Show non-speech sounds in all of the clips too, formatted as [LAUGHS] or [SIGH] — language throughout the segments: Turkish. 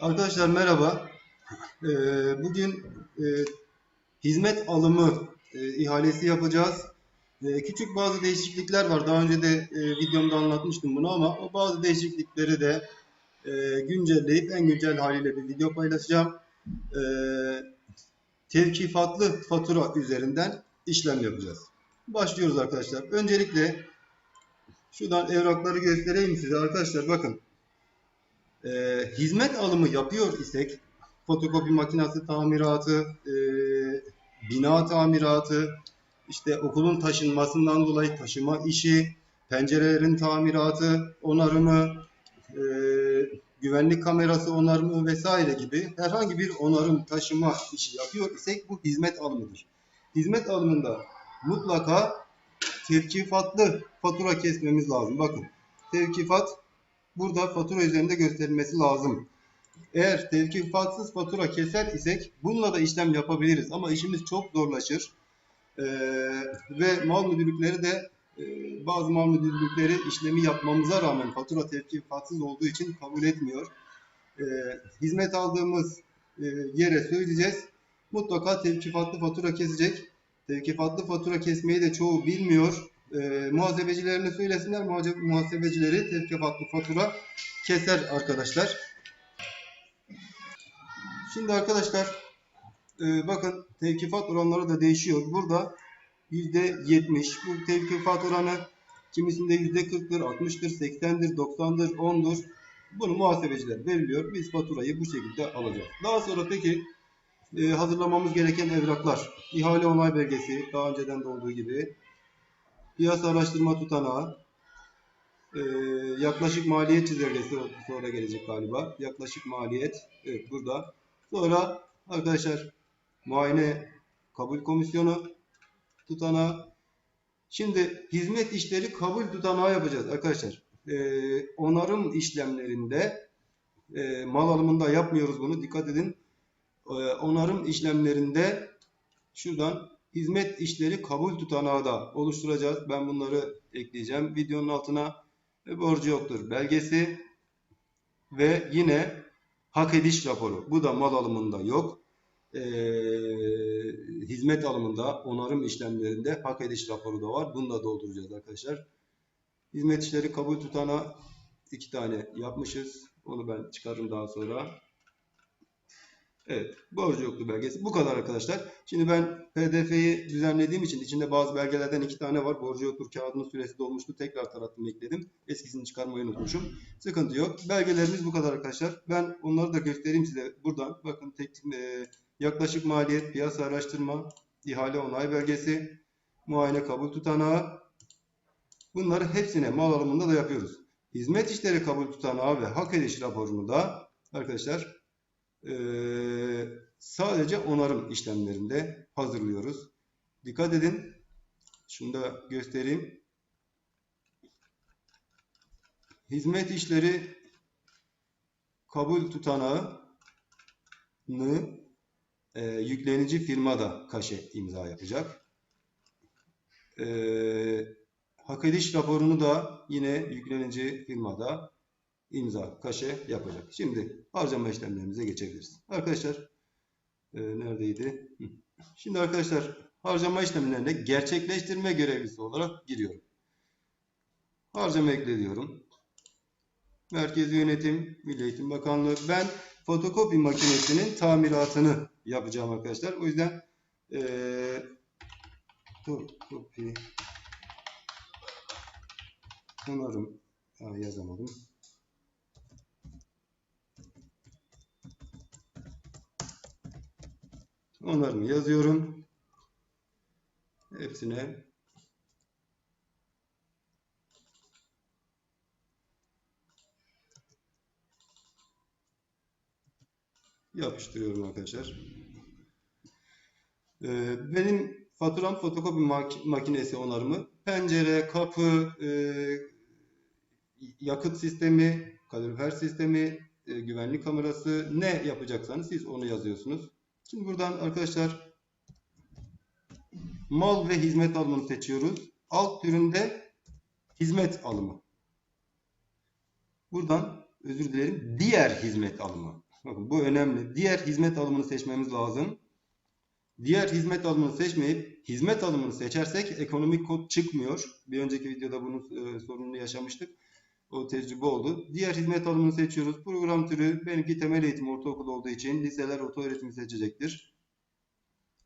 Arkadaşlar merhaba. Ee, bugün e, hizmet alımı e, ihalesi yapacağız. E, küçük bazı değişiklikler var. Daha önce de e, videomda anlatmıştım bunu ama o bazı değişiklikleri de güncelleyip en güncel haliyle bir video paylaşacağım. E, tevkifatlı fatura üzerinden işlem yapacağız. Başlıyoruz arkadaşlar. Öncelikle şuradan evrakları göstereyim size arkadaşlar. Bakın e, hizmet alımı yapıyor isek fotokopi makinesi tamiratı, e, bina tamiratı, işte okulun taşınmasından dolayı taşıma işi, pencerelerin tamiratı, onarımı, e, güvenlik kamerası onarımı vesaire gibi herhangi bir onarım taşıma işi yapıyor isek bu hizmet alımıdır. Hizmet alımında mutlaka tevkifatlı fatura kesmemiz lazım. Bakın tevkifat burada fatura üzerinde gösterilmesi lazım. Eğer tevkifatsız fatura keser isek bununla da işlem yapabiliriz ama işimiz çok zorlaşır. Ee, ve mal müdürlükleri de e, bazı mal müdürlükleri işlemi yapmamıza rağmen fatura tevkifatsız olduğu için kabul etmiyor. Ee, hizmet aldığımız e, yere söyleyeceğiz. Mutlaka tevkifatlı fatura kesecek. Tevkifatlı fatura kesmeyi de çoğu bilmiyor. E, muhasebecilerine söylesinler. Muhase- Muhasebecileri tevkifatlı fatura keser arkadaşlar. Şimdi arkadaşlar e, bakın tevkifat oranları da değişiyor. Burada %70 bu tevkifat oranı kimisinde %40'dır, 60'tır, 80'dir, 90'dır, 10'dur. Bunu muhasebeciler veriliyor. Biz faturayı bu şekilde alacağız. Daha sonra peki e, hazırlamamız gereken evraklar. İhale onay belgesi daha önceden de olduğu gibi. Piyasa araştırma tutanağı. e, yaklaşık maliyet çizelgesi sonra gelecek galiba. Yaklaşık maliyet. Evet burada. Sonra arkadaşlar muayene kabul komisyonu tutanağı. Şimdi hizmet işleri kabul tutanağı yapacağız arkadaşlar. Ee, onarım işlemlerinde e, mal alımında yapmıyoruz bunu. Dikkat edin. Ee, onarım işlemlerinde şuradan hizmet işleri kabul tutanağı da oluşturacağız. Ben bunları ekleyeceğim. Videonun altına e, borcu yoktur belgesi ve yine hak ediş raporu. Bu da mal alımında yok. Ee, hizmet alımında, onarım işlemlerinde hak ediş raporu da var. Bunu da dolduracağız arkadaşlar. Hizmet işleri kabul tutana iki tane yapmışız. Onu ben çıkarırım daha sonra. Evet, borcu yoktu belgesi. Bu kadar arkadaşlar. Şimdi ben PDF'yi düzenlediğim için içinde bazı belgelerden iki tane var. Borcu yoktur kağıdının süresi dolmuştu. Tekrar tarattım ekledim. Eskisini çıkarmayı unutmuşum. Sıkıntı yok. Belgelerimiz bu kadar arkadaşlar. Ben onları da göstereyim size buradan. Bakın tek, e, yaklaşık maliyet, piyasa araştırma, ihale onay belgesi, muayene kabul tutanağı. Bunları hepsine mal alımında da yapıyoruz. Hizmet işleri kabul tutanağı ve hak ediş raporunu da arkadaşlar ee, sadece onarım işlemlerinde hazırlıyoruz. Dikkat edin. Şunu da göstereyim. Hizmet işleri kabul tutanağını e, yüklenici firma da kaşe imza yapacak. E, hak ediş raporunu da yine yüklenici firmada imza, kaşe yapacak. Şimdi harcama işlemlerimize geçebiliriz. Arkadaşlar e, neredeydi? Şimdi arkadaşlar harcama işlemlerine gerçekleştirme görevlisi olarak giriyorum. Harcama ekle diyorum. Merkezi Yönetim, Milli Eğitim Bakanlığı. Ben fotokopi makinesinin tamiratını yapacağım arkadaşlar. O yüzden e, fotokopi ha, yazamadım. Onlarını yazıyorum. Hepsine yapıştırıyorum arkadaşlar. Ee, benim faturam fotokopi mak- makinesi onarımı. Pencere, kapı, e, yakıt sistemi, kalorifer sistemi, e, güvenlik kamerası ne yapacaksanız siz onu yazıyorsunuz. Şimdi buradan arkadaşlar mal ve hizmet alımını seçiyoruz. Alt türünde hizmet alımı. Buradan özür dilerim diğer hizmet alımı. [LAUGHS] Bakın bu önemli. Diğer hizmet alımını seçmemiz lazım. Diğer hizmet alımını seçmeyip hizmet alımını seçersek ekonomik kod çıkmıyor. Bir önceki videoda bunun e, sorununu yaşamıştık. O tecrübe oldu. Diğer hizmet alımını seçiyoruz. Program türü benimki temel eğitim ortaokul olduğu için liseler orta öğretimi seçecektir.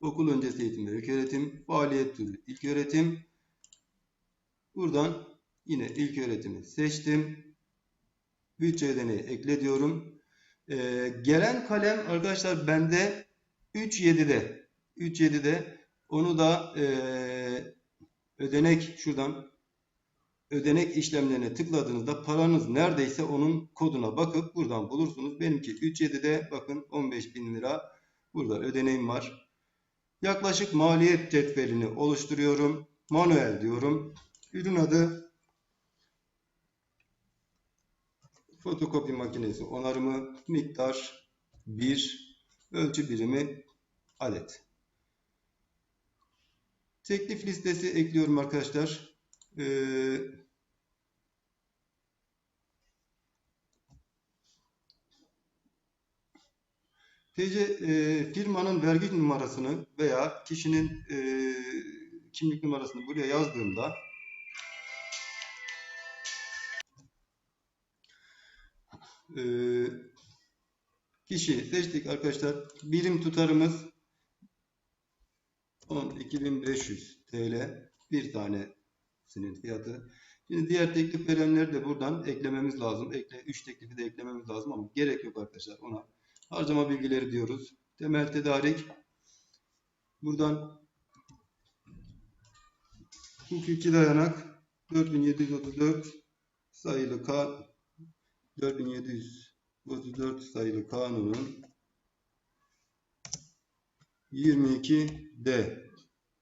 Okul öncesi eğitim ve ilk öğretim. Faaliyet türü ilk öğretim. Buradan yine ilk öğretimi seçtim. Bütçe ödeneği ekle diyorum. Ee, gelen kalem arkadaşlar bende 3.7'de. 3.7'de onu da e, ödenek şuradan ödenek işlemlerine tıkladığınızda paranız neredeyse onun koduna bakıp buradan bulursunuz. Benimki 3.7'de bakın 15.000 lira burada ödeneğim var. Yaklaşık maliyet cetvelini oluşturuyorum. Manuel diyorum. Ürün adı fotokopi makinesi onarımı miktar 1 ölçü birimi adet. Teklif listesi ekliyorum arkadaşlar. Ee, TC e, firmanın vergi numarasını veya kişinin e, kimlik numarasını buraya yazdığımda e, kişi seçtik arkadaşlar. Birim tutarımız 12.500 TL bir tanesinin fiyatı. Şimdi diğer teklif verenleri de buradan eklememiz lazım. Ekle 3 teklifi de eklememiz lazım ama gerek yok arkadaşlar ona. Harcama bilgileri diyoruz. Temel tedarik. Buradan hukuki dayanak 4734 sayılı K 4734 sayılı kanunun 22D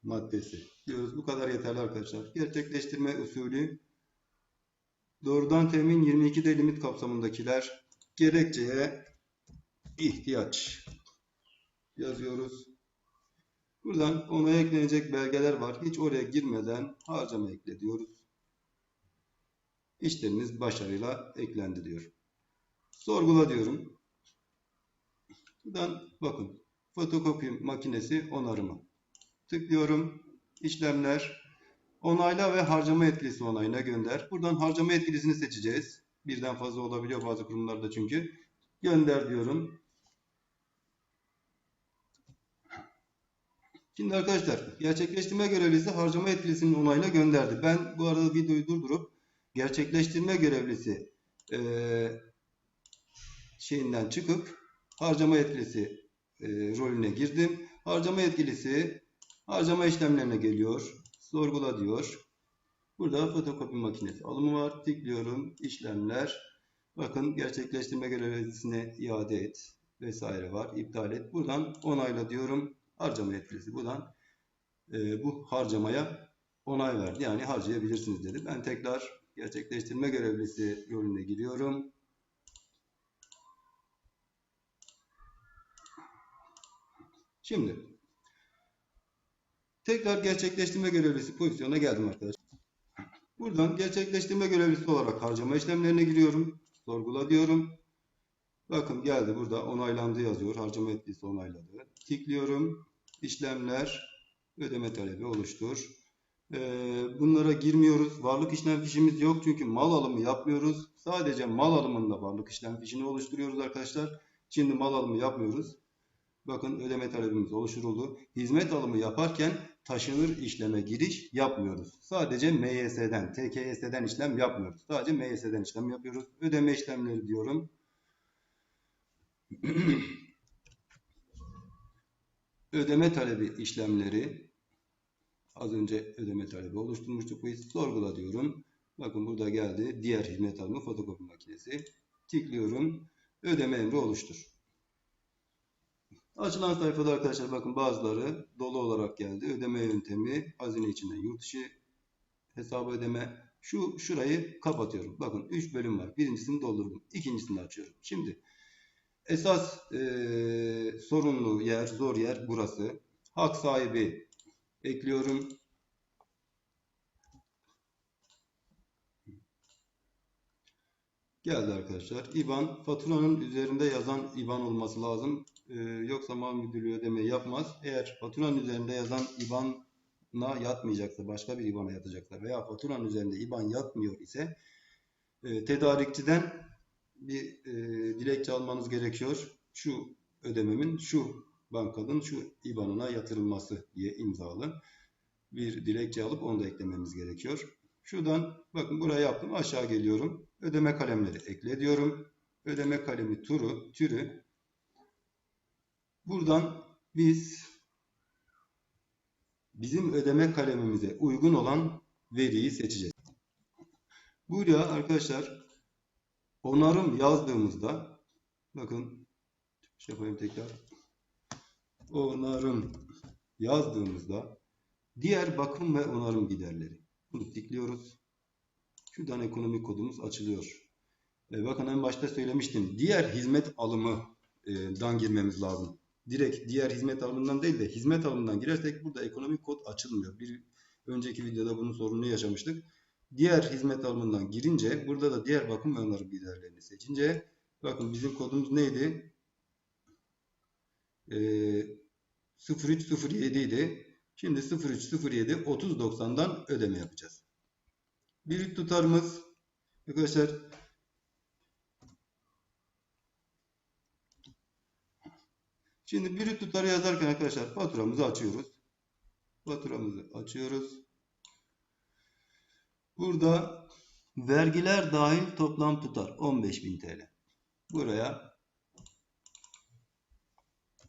maddesi diyoruz. Bu kadar yeterli arkadaşlar. Gerçekleştirme usulü doğrudan temin 22D limit kapsamındakiler gerekçeye ihtiyaç yazıyoruz. Buradan ona eklenecek belgeler var. Hiç oraya girmeden harcama ekle diyoruz. İşlemimiz başarıyla eklendi diyor. Sorgula diyorum. Buradan bakın fotokopi makinesi onarımı. Tıklıyorum. İşlemler onayla ve harcama etkilisi onayına gönder. Buradan harcama etkilisini seçeceğiz. Birden fazla olabiliyor bazı kurumlarda çünkü. Gönder diyorum. Şimdi arkadaşlar gerçekleştirme görevlisi harcama etkilisinin onayına gönderdi. Ben bu arada videoyu durdurup gerçekleştirme görevlisi e, şeyinden çıkıp harcama etkilisi e, rolüne girdim. Harcama etkilisi harcama işlemlerine geliyor. Sorgula diyor. Burada fotokopi makinesi alımı var. Tıklıyorum. İşlemler. Bakın gerçekleştirme görevlisine iade et vesaire var. İptal et. Buradan onayla diyorum. Harcama etkilisi. Buradan e, bu harcamaya onay verdi. Yani harcayabilirsiniz dedi. Ben tekrar gerçekleştirme görevlisi rolüne giriyorum. Şimdi tekrar gerçekleştirme görevlisi pozisyona geldim arkadaşlar. Buradan gerçekleştirme görevlisi olarak harcama işlemlerine giriyorum. Sorgula diyorum. Bakın geldi burada onaylandı yazıyor. Harcama etkisi onayladı. Tıklıyorum. İşlemler ödeme talebi oluştur. Ee, bunlara girmiyoruz. Varlık işlem fişimiz yok çünkü mal alımı yapmıyoruz. Sadece mal alımında varlık işlem fişini oluşturuyoruz arkadaşlar. Şimdi mal alımı yapmıyoruz. Bakın ödeme talebimiz oluşturuldu. Hizmet alımı yaparken taşınır işleme giriş yapmıyoruz. Sadece MYS'den, TKS'den işlem yapmıyoruz. Sadece MYS'den işlem yapıyoruz. Ödeme işlemleri diyorum. [CLEARS THROAT] ödeme talebi işlemleri az önce ödeme talebi oluşturmuştuk biz. Sorgula diyorum. Bakın burada geldi. Diğer hizmet alımı fotokopi makinesi. Tıklıyorum. Ödeme emri oluştur. Açılan sayfada arkadaşlar bakın bazıları dolu olarak geldi. Ödeme yöntemi hazine içinden yurt dışı hesabı ödeme. Şu şurayı kapatıyorum. Bakın 3 bölüm var. Birincisini doldurdum. İkincisini açıyorum. Şimdi esas e, sorunlu yer, zor yer burası. Hak sahibi ekliyorum. Geldi arkadaşlar. IBAN faturanın üzerinde yazan IBAN olması lazım. Ee, yoksa mal müdürlüğü ödeme yapmaz. Eğer faturanın üzerinde yazan IBAN'a yatmayacaksa, başka bir IBAN'a yatacaksa veya faturanın üzerinde IBAN yatmıyor ise e, tedarikçiden bir e, dilekçe almanız gerekiyor. Şu ödememin şu bankanın şu IBAN'ına yatırılması diye imzalı bir dilekçe alıp onu da eklememiz gerekiyor. Şuradan bakın buraya yaptım. Aşağı geliyorum. Ödeme kalemleri ekle diyorum. Ödeme kalemi turu, türü. Buradan biz bizim ödeme kalemimize uygun olan veriyi seçeceğiz. Buraya arkadaşlar onarım yazdığımızda bakın şey yapayım tekrar. Onarım yazdığımızda diğer bakım ve onarım giderleri. Bunu tıklıyoruz. Şuradan ekonomik kodumuz açılıyor. E, bakın en başta söylemiştim. Diğer hizmet alımından girmemiz lazım. Direkt diğer hizmet alımından değil de hizmet alımından girersek burada ekonomik kod açılmıyor. Bir önceki videoda bunun sorununu yaşamıştık. Diğer hizmet alımından girince burada da diğer bakım onarım giderlerini seçince bakın bizim kodumuz neydi? E, 0307 idi. Şimdi 0307 3090'dan ödeme yapacağız. Bir tutarımız arkadaşlar Şimdi bir tutarı yazarken arkadaşlar faturamızı açıyoruz. Faturamızı açıyoruz. Burada vergiler dahil toplam tutar 15.000 TL. Buraya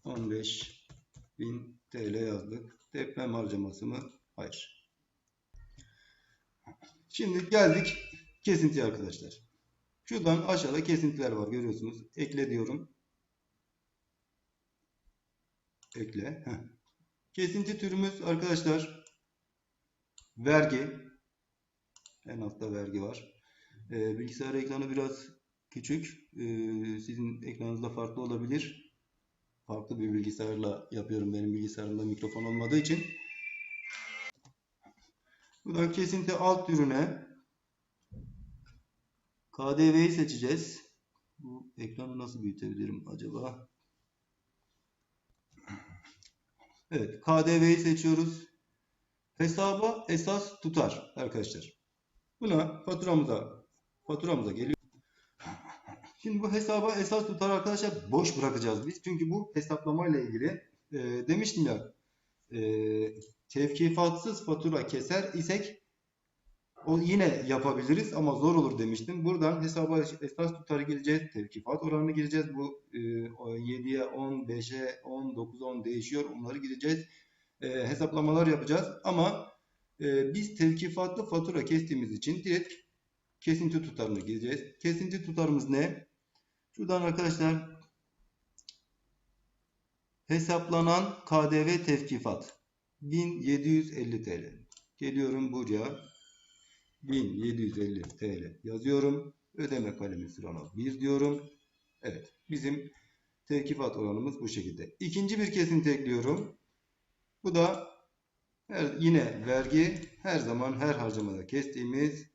15.000 TL yazdık. Deprem harcaması mı? Hayır. Şimdi geldik kesintiye arkadaşlar. Şuradan aşağıda kesintiler var görüyorsunuz. Ekle diyorum. Ekle. Kesinti türümüz arkadaşlar vergi. En altta vergi var. Ee, bilgisayar ekranı biraz küçük. Ee, sizin ekranınızda farklı olabilir farklı bir bilgisayarla yapıyorum. Benim bilgisayarımda mikrofon olmadığı için. Buradan kesinti alt ürüne KDV'yi seçeceğiz. Bu ekranı nasıl büyütebilirim acaba? Evet, KDV'yi seçiyoruz. Hesaba esas tutar arkadaşlar. Buna faturamıza faturamıza geliyor. Şimdi bu hesaba esas tutar arkadaşlar boş bırakacağız biz. Çünkü bu hesaplamayla ilgili e, demiştim ya e, tevkifatsız fatura keser isek o yine yapabiliriz ama zor olur demiştim. Buradan hesaba esas tutarı gireceğiz. Tevkifat oranını gireceğiz. Bu e, 7'ye 10, 5'e 10, 9'a 10 değişiyor. Onları gireceğiz. E, hesaplamalar yapacağız. Ama e, biz tevkifatlı fatura kestiğimiz için direkt kesinti tutarını gireceğiz. Kesinti tutarımız ne? Şuradan arkadaşlar hesaplanan KDV tevkifat 1750 TL. Geliyorum buraya 1750 TL yazıyorum. Ödeme kalemi sırana 1 diyorum. Evet bizim tevkifat oranımız bu şekilde. İkinci bir kesinti ekliyorum. Bu da her, yine vergi her zaman her harcamada kestiğimiz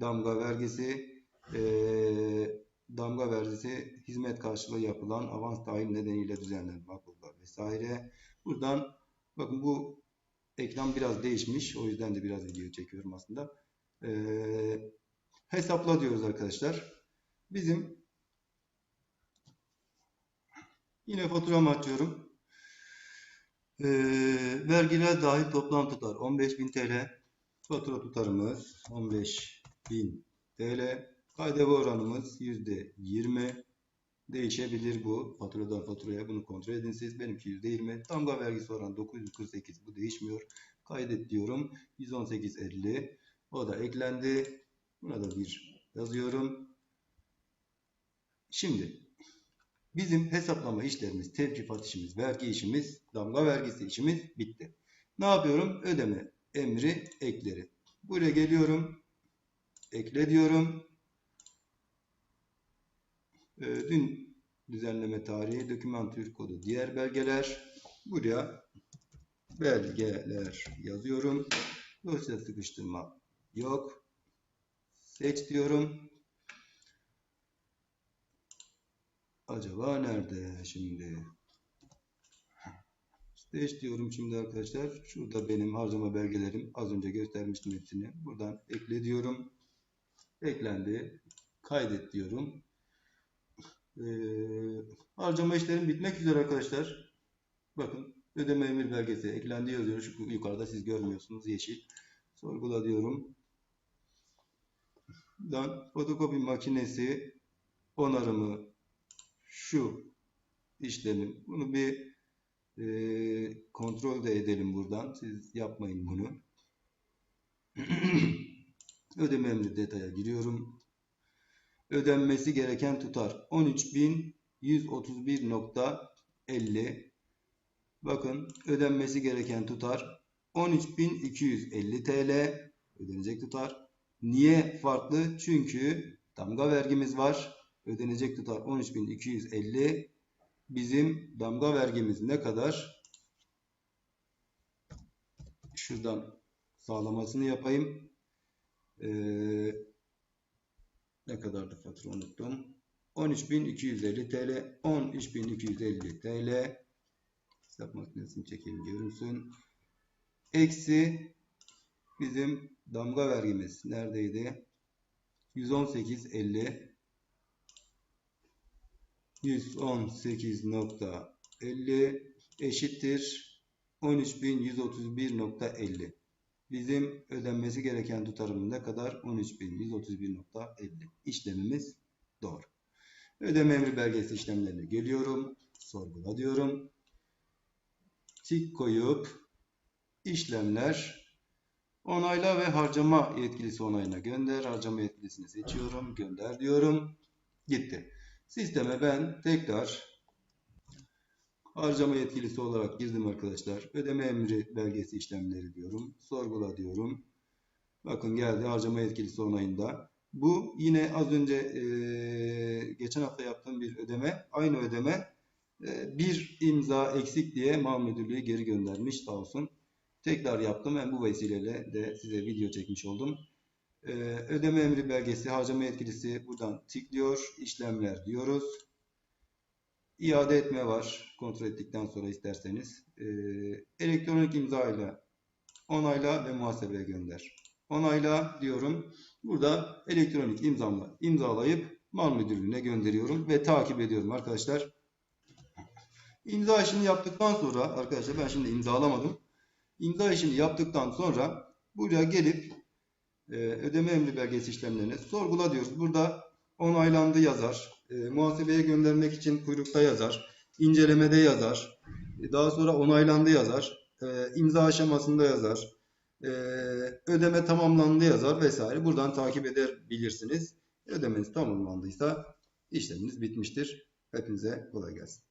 damga vergisi eee damga vergisi hizmet karşılığı yapılan avans dahil nedeniyle düzenlenen vakıflar vesaire. Buradan bakın bu ekran biraz değişmiş. O yüzden de biraz video çekiyorum aslında. Ee, hesapla diyoruz arkadaşlar. Bizim yine faturamı açıyorum. Ee, vergiler dahil toplam tutar 15.000 TL. Fatura tutarımız 15.000 TL. KDV oranımız %20 değişebilir bu faturadan faturaya bunu kontrol edin siz benimki %20 damga vergisi oranı 948 bu değişmiyor kaydet diyorum 118.50 o da eklendi buna da bir yazıyorum şimdi bizim hesaplama işlerimiz tevkifat işimiz vergi işimiz damga vergisi işimiz bitti ne yapıyorum ödeme emri ekleri buraya geliyorum ekle diyorum e, dün düzenleme tarihi, doküman tür kodu, diğer belgeler. Buraya belgeler yazıyorum. Dosya sıkıştırma yok. Seç diyorum. Acaba nerede şimdi? Stage diyorum şimdi arkadaşlar. Şurada benim harcama belgelerim. Az önce göstermiştim hepsini. Buradan ekle diyorum. Eklendi. Kaydet diyorum. Ee, harcama işlerim bitmek üzere arkadaşlar. Bakın ödeme emir belgesi eklendi yazıyor. Şu yukarıda siz görmüyorsunuz yeşil. Sorgula diyorum. Dan fotokopi makinesi onarımı şu işlemin. Bunu bir e, kontrol de edelim buradan. Siz yapmayın bunu. [CLEARS THROAT] Ödeme emri detaya giriyorum. Ödenmesi gereken tutar 13.131.50 Bakın ödenmesi gereken tutar 13.250 TL ödenecek tutar. Niye farklı? Çünkü damga vergimiz var. Ödenecek tutar 13.250 Bizim damga vergimiz ne kadar? Şuradan sağlamasını yapayım. Ee, ne kadardı fatura unuttum. 13.250 TL. 13.250 TL. Hesap makinesini çekelim görünsün. Eksi bizim damga vergimiz neredeydi? 118.50 118.50 eşittir 13.131.50 Bizim ödenmesi gereken tutarımız ne kadar? 13.131.50 İşlemimiz doğru. Ödeme emri belgesi işlemlerine geliyorum. Sorgula diyorum. Tik koyup işlemler onayla ve harcama yetkilisi onayına gönder. Harcama yetkilisini seçiyorum. Gönder diyorum. Gitti. Sisteme ben tekrar harcama yetkilisi olarak girdim arkadaşlar. Ödeme emri belgesi işlemleri diyorum. Sorgula diyorum. Bakın geldi harcama yetkilisi onayında. Bu yine az önce e, geçen hafta yaptığım bir ödeme. Aynı ödeme e, bir imza eksik diye mal müdürlüğü geri göndermiş sağ olsun. Tekrar yaptım ve bu vesileyle de size video çekmiş oldum. Ee, ödeme emri belgesi, harcama yetkilisi buradan tıklıyor. işlemler diyoruz. İade etme var. Kontrol ettikten sonra isterseniz. Ee, elektronik imza ile onayla ve muhasebeye gönder. Onayla diyorum. Burada elektronik imzamla imzalayıp mal müdürlüğüne gönderiyorum ve takip ediyorum arkadaşlar. İmza işini yaptıktan sonra arkadaşlar ben şimdi imzalamadım. İmza işini yaptıktan sonra buraya gelip e, ödeme emri belgesi işlemlerini sorgula diyoruz. Burada onaylandı yazar. E, muhasebeye göndermek için kuyrukta yazar. incelemede yazar. E, daha sonra onaylandı yazar. İmza aşamasında yazar. Ödeme tamamlandı yazar vesaire. Buradan takip edebilirsiniz. Ödemeniz tamamlandıysa işleminiz bitmiştir. Hepinize kolay gelsin.